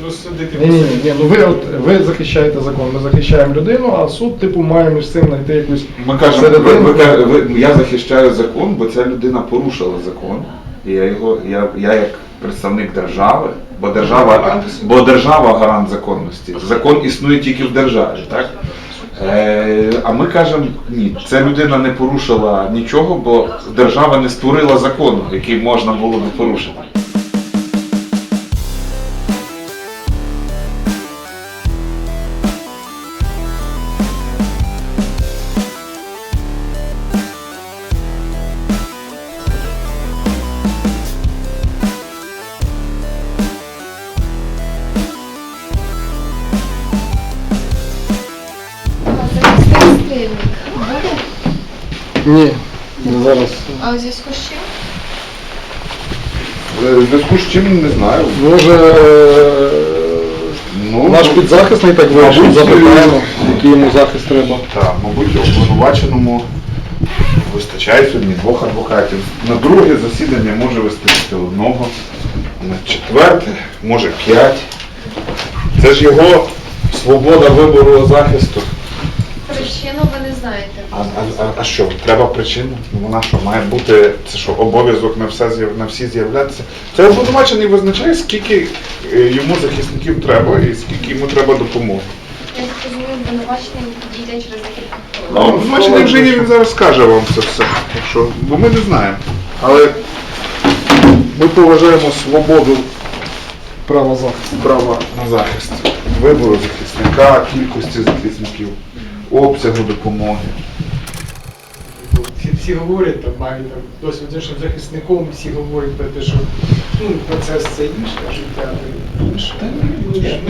суд розсудити. Ні, ні, ні, ну ви от ви захищаєте закон, ми захищаємо людину, а суд, типу, має між цим знайти якусь Ми кажемо, ви, середину. ви, ви- я захищаю закон, бо ця людина порушила закон. І я його, я, я як представник держави, бо держава, бо держава гарант законності. Закон існує тільки в державі, так? Е, а ми кажемо, ні, ця людина не порушила нічого, бо держава не створила закону, який можна було би порушити. Захисний буде? Ні, не зараз. А у зв'язку з чим? Е, В зв'язку з чим не знаю. Може, е, Ну, наш ну, підзахисний так вирішив, мабуть, запитаємо, який йому захист треба. Так, мабуть, обвинуваченому вистачає сьогодні двох адвокатів. На друге засідання може вистачити одного, на четверте, може п'ять. Це ж його свобода вибору захисту. Причину ви не знаєте. А, а, а, а що, треба причина? Ну, Вона що, має бути, це що, обов'язок на, все, з'яв- на всі з'являтися? Це обвинувачений визначає, скільки е, йому захисників треба і скільки йому треба допомоги. Я так розумію, обвинувачений підійде через декілька Ну, хвилин. обвинувачений вже є, він зараз скаже вам це все. Так що, бо ми не знаємо. Але ми поважаємо свободу Право захисту. права на захист, вибору захисника, кількості захисників, обсягу допомоги. Всі, всі говорять, там мають там, досвід з іншим захисником, всі говорять про те, що ну, процес це інше, а життя це інше. Ні,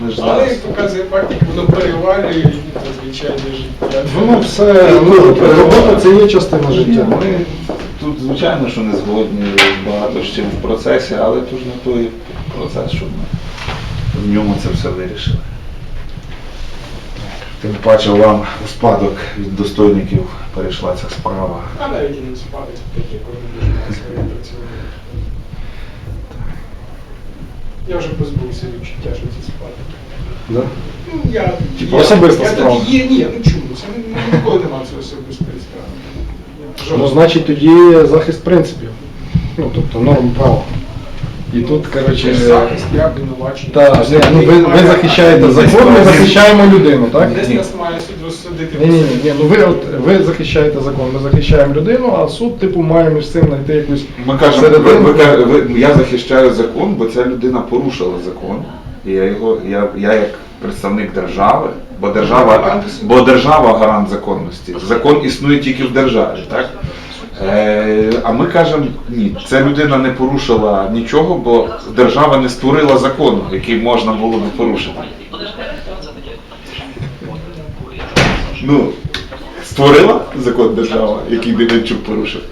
Ми ж Але як показує практика, воно перевалює і це звичайне життя. Воно все, ну, робота це є частина життя. Ми тут, звичайно, що не згодні багато з чим в процесі, але тут ж на той процес, щоб ми в ньому це все вирішили. Тим паче вам у спадок від достойників перейшла ця справа. А навіть і не спадить, таке коли дуже працювання. Я вже позбувся відчуття, що це спадок. Да? Ну, я, Типа я, особиста я справа. так є, ні, ну чому? Це не- ніколи немає цього особистої справи. Я Ну, жодного. значить, тоді захист принципів. Ну, тобто норм права. І тут, коротше, захист, я обвинувачений. так, ні, ну, ви, ви захищаєте закон, ми захищаємо людину, так? Десь нас має суд розсудити. Ні, ні, ні, ну ви от ви захищаєте закон, ми захищаємо людину, а суд, типу, має між цим знайти якусь Ми кажемо, ви, середину. ви, ка- ви- я захищаю закон, бо ця людина порушила закон. І я його, я, я як представник держави, бо держава, бо держава гарант законності. Закон існує тільки в державі, так? А ми кажемо, ні, ця людина не порушила нічого, бо держава не створила закону, який можна було би порушити. Ну, створила закон держава, який Дем'янчук порушив.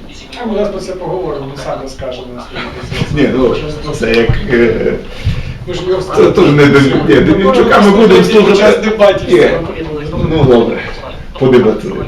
А ми зараз про це поговоримо, ми самі скажемо Ні, ну це як. е, Ми ж його Це теж не Дем'янчук. Ні, Дем'янчука ми будемо слухати. Ні. Ну добре, подебатуємо.